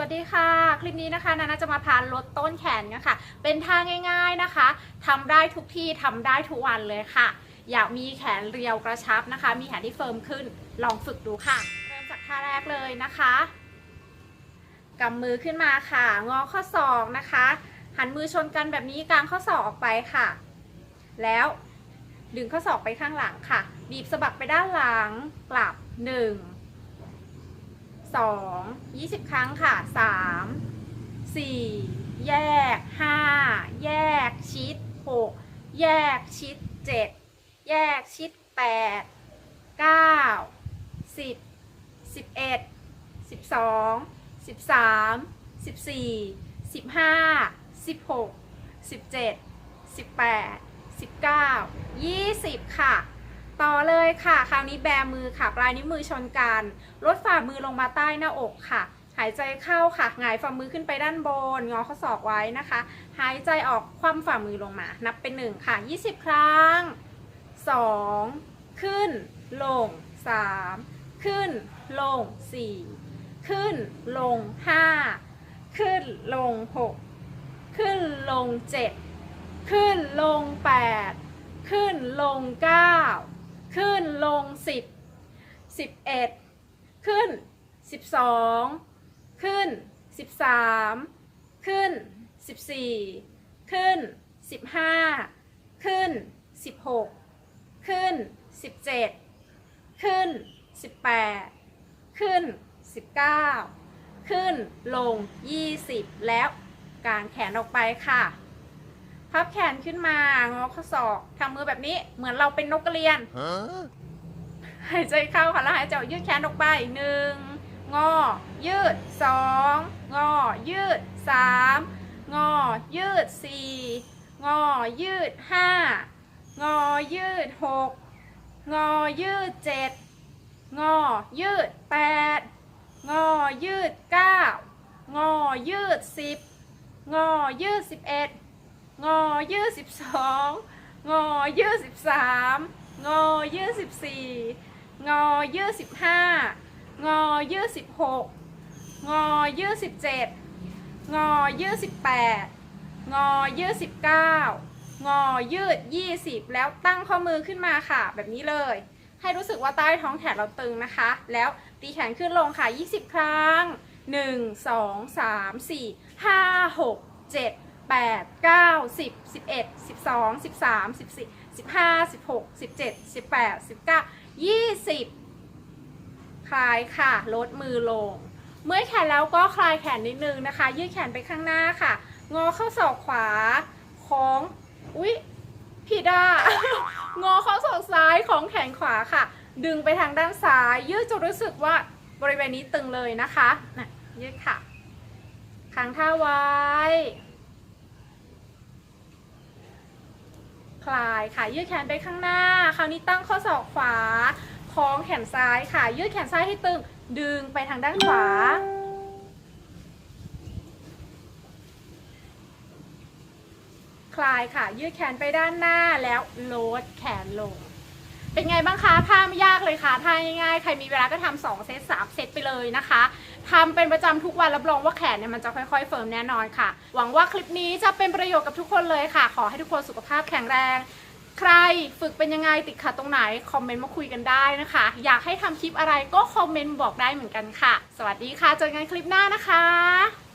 วัสดีค่ะ คลิปนี้นะคะนานาจะมาพานลดต้นแขนกันค่ะ เป็นท่าง่ายๆนะคะทำได้ทุกที่ทำได้ทุกวันเลยค่ะ อยากมีแขนเรียวกระชับนะคะ มีแขนที่เฟิร์มขึ้นลองฝึกดูค่ะ เริ่มจากท่าแรกเลยนะคะกำมือขึ้นมาค่ะ งอข้อศอกนะคะ หันมือชนกันแบบนี้กลางข้อศอกออกไปค่ะ แล้วดึงข้อศอกไปข้างหลังค่ะ บีบสะบักไปด้านหลังกลับหนึ่ง สองยี่สิบครั้งค่ะสามสี่แยกห้าแยกชิดหกแยกชิดเจ็ดแยกชิดแปดเก้าสิบสิบเอ็ดสิบสองสิบสามสิบสี่สิบห้าสิบหกสิบเจ็ดสิบแปดสิบเก้ายี่สิบค่ะ ต่อเลยค่ะ คราวนี้แบมือค่ะ ปลายนิ้วมือชนกันลดฝ่ามือลงมาใต้หน้าอกค่ะ หายใจเข้าค่ะหงายฝ่ามือขึ้นไปด้านบน งอข้อศอกไว้นะคะ หายใจออกคว่ำฝ่ามือลงมา นับเป็นหนึ่งค่ะ 20 ครั้ง 2 ขึ้น ลง 3 ขึ้น ลง 4 ขึ้น ลง 5 ขึ้น ลง 6 ขึ้น ลง 7 ขึ้น ลง 8ขึ้นลง9 ขึ้นลง 10 11 ขึ้น 12 ขึ้น 13 ขึ้น 14 ขึ้น 15 ขึ้น 16 ขึ้น 17 ขึ้น 18 ขึ้น 19 ขึ้นลง 20 แล้วกางแขนออกไปค่ะ พับแขนขึ้นมางอข้อศอกทำมือแบบนี้เหมือนเราเป็นนกกระเรียน Huh? หายใจเข้าค่ะแล้วหายใจออกยืดแขนออกไปหนึ่งงอ ยืดสองงอ ยืดสามงอ ยืดสี่งอ ยืดห้างอ ยืดหกงอ ยืดเจ็ดงอ ยืดแปดงอ ยืดเก้างอ ยืดสิบงอ ยืดสิบเอ็ดงอ ยืดสิบสองงอยืดสิบสามงอยืดสิบสี่งอยืดสิบห้างอยืดสิบหกงอยืดสิบเจ็ดงอยืดสิบแปดงอยืดสิบเก้างอยืดยี่สิบแล้วตั้งข้อมือขึ้นมาค่ะ แบบนี้เลย ให้รู้สึกว่าใต้ท้องแขนเราตึงนะคะ แล้วตีแขนขึ้นลงค่ะ 20 ครั้ง 1 2 3 4 5 6 7 8 9 10 11 12 13 14 15 16 17 18 19 20 คลายค่ะ ลดมือลง เมื่อแขนแล้วก็คลายแขนนิดนึงนะคะ ยืดแขนไปข้างหน้าค่ะ งอเข้าศอกขวาของอุ๊ยผิดอะงอเข้าศอกซ้ายของแขนขวาค่ะ ดึงไปทางด้านซ้าย ยืดจนรู้สึกว่าบริเวณนี้ตึงเลยนะคะน่ะยืดค่ะค้างท่าไว้ ลายค่ะยืดแขนไปข้างหน้า คราวนี้ตั้งข้อศอกขวาคล้องแขนซ้ายค่ะ ยืดแขนซ้ายให้ตึง ดึงไปทางด้านขวา คลายค่ะ ยืดแขนไปด้านหน้าแล้วโลดแขนลง เป็นไงบ้างคะท่าไม่ยากเลยค่ะท่าง่ายๆใครมีเวลาก็ทำสองเซตสามเซตไปเลยนะคะทำเป็นประจำทุกวันรับรองว่าแขนเนี่ยมันจะค่อยๆเฟิร์มแน่นอนค่ะ หวังว่าคลิปนี้จะเป็นประโยชน์กับทุกคนเลยค่ะ ขอให้ทุกคนสุขภาพแข็งแรง ใครฝึกเป็นยังไงติดขัดตรงไหนคอมเมนต์มาคุยกันได้นะคะ อยากให้ทำคลิปอะไรก็คอมเมนต์บอกได้เหมือนกันค่ะ สวัสดีค่ะเจอกันคลิปหน้านะคะ